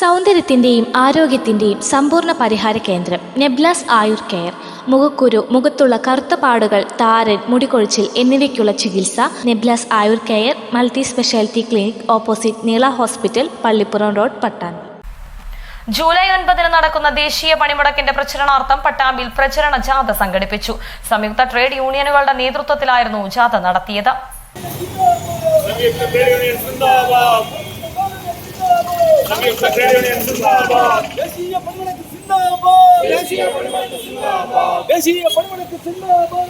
സൗന്ദര്യത്തിന്റെയും ആരോഗ്യത്തിന്റെയും സമ്പൂർണ പരിഹാര കേന്ദ്രം നെബ്ലാസ് ആയുർ കെയർ. മുഖക്കുരു മുഖത്തുള്ള കറുത്ത പാടുകൾ താരൻ മുടികൊഴിച്ചിൽ എന്നിവയ്ക്കുള്ള ചികിത്സ നെബ്ലാസ് Ayur care multi speciality clinic opposite Neela hospital Pallippuram road Pattambi. July ഒൻപതിന് നടക്കുന്ന ദേശീയ പണിമുടക്കിന്റെ പ്രചരണാർത്ഥം പട്ടാമ്പിൽ പ്രചരണ ജാഥ സംഘടിപ്പിച്ചു. സംയുക്ത ട്രേഡ് യൂണിയനുകളുടെ നേതൃത്വത്തിലായിരുന്നു ജാഥ നടത്തിയത്. ദേശീയ സിന്ദാബാദ് ദേശീയ സിന്ദാബാദ് ദേശീയ സിന്ദാബാദ്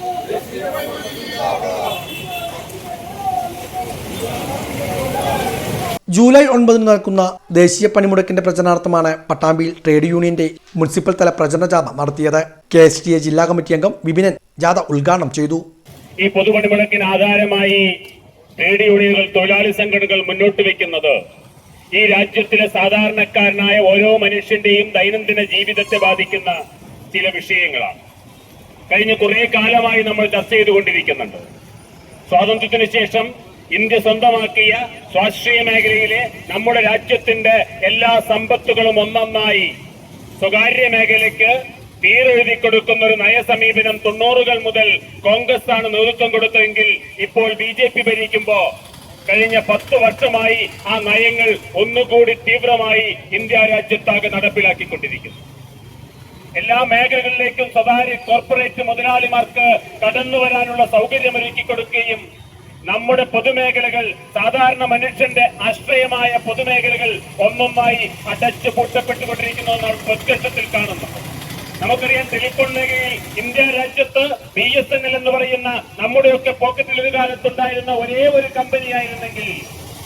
ജൂലൈ ഒൻപതിന് നടക്കുന്ന ദേശീയ പണിമുടക്കിന്റെ പ്രചരണാർത്ഥമാണ് പട്ടാമ്പിയിൽ ട്രേഡ് യൂണിയന്റെ മുനിസിപ്പൽ തല പ്രചരണ ജാഥ നടത്തിയത്. കെ എസ് ടി എ ജില്ലാ കമ്മിറ്റി അംഗം വിപിനൻ ജാഥ ഉദ്ഘാടനം ചെയ്തു. ഈ പൊതുപണിമുടക്കിന് ആധാരമായി ട്രേഡ് യൂണിയനുകൾ തൊഴിലാളി സംഘടനകൾ മുന്നോട്ട് വെക്കുന്നത് ഈ രാജ്യത്തിലെ സാധാരണക്കാരനായ ഓരോ മനുഷ്യന്റെയും ദൈനംദിന ജീവിതത്തെ ബാധിക്കുന്ന ചില വിഷയങ്ങളാണ്. കഴിഞ്ഞ കുറെ കാലമായി നമ്മൾ ചർച്ച ചെയ്തുകൊണ്ടിരിക്കുന്നുണ്ട്. സ്വാതന്ത്ര്യത്തിന് ശേഷം ഇന്ത്യ സ്വന്തമാക്കിയ സ്വാശ്രയ മേഖലയിലെ നമ്മുടെ രാജ്യത്തിന്റെ എല്ലാ സമ്പത്തുകളും ഒന്നൊന്നായി സ്വകാര്യ മേഖലയ്ക്ക് തീരെഴുതി കൊടുക്കുന്ന ഒരു നയസമീപനം തൊണ്ണൂറുകൾ മുതൽ കോൺഗ്രസ് ആണ് നേതൃത്വം കൊടുത്തതെങ്കിൽ ഇപ്പോൾ ബി ജെ പി ഭരിക്കുമ്പോ കഴിഞ്ഞ പത്ത് വർഷമായി ആ നയങ്ങൾ ഒന്നുകൂടി തീവ്രമായി ഇന്ത്യ രാജ്യത്താകെ നടപ്പിലാക്കിക്കൊണ്ടിരിക്കുന്നു. എല്ലാ മേഖലകളിലേക്കും സ്വകാര്യ കോർപ്പറേറ്റ് മുതലാളിമാർക്ക് കടന്നു വരാനുള്ള സൗകര്യമൊരുക്കി കൊടുക്കുകയും നമ്മുടെ പൊതുമേഖലകൾ സാധാരണ മനുഷ്യന്റെ ആശ്രയമായ പൊതുമേഖലകൾ ഒന്നൊന്നായി അടച്ചു പൂട്ടപ്പെട്ടുകൊണ്ടിരിക്കുന്നതെന്നാണ് പ്രത്യക്ഷത്തിൽ കാണുന്നത്. നമുക്കറിയാം ടെലിഫോൺ മേഖലയിൽ ഇന്ത്യ രാജ്യത്ത് ബി എസ് എൻ എൽ എന്ന് പറയുന്ന നമ്മുടെയൊക്കെ പോക്കറ്റിൽ ഒരു കാലത്തുണ്ടായിരുന്ന ഒരേ ഒരു കമ്പനിയായിരുന്നെങ്കിൽ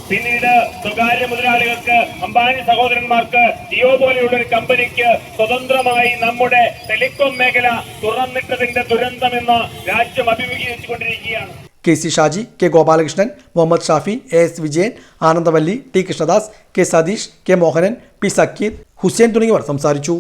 പിന്നീട് സ്വകാര്യ മുതലാളികൾക്ക് അംബാനി സഹോദരന്മാർക്ക് ജിയോ പോലെയുള്ള ഒരു കമ്പനിക്ക് സ്വതന്ത്രമായി നമ്മുടെ ടെലികോം മേഖല തുറന്നിട്ടതിന്റെ ദുരന്തമെന്ന് രാജ്യം അഭിമുഖീകരിച്ചുകൊണ്ടിരിക്കുകയാണ് K C Shaji K Gopalakrishnan Muhammad Shafi A S Vijayan Anandavalli T Krishnadas K Satheesh K Mohanan P Zakir Hussain തുടങ്ങിയവർ സംസാരിച്ചു.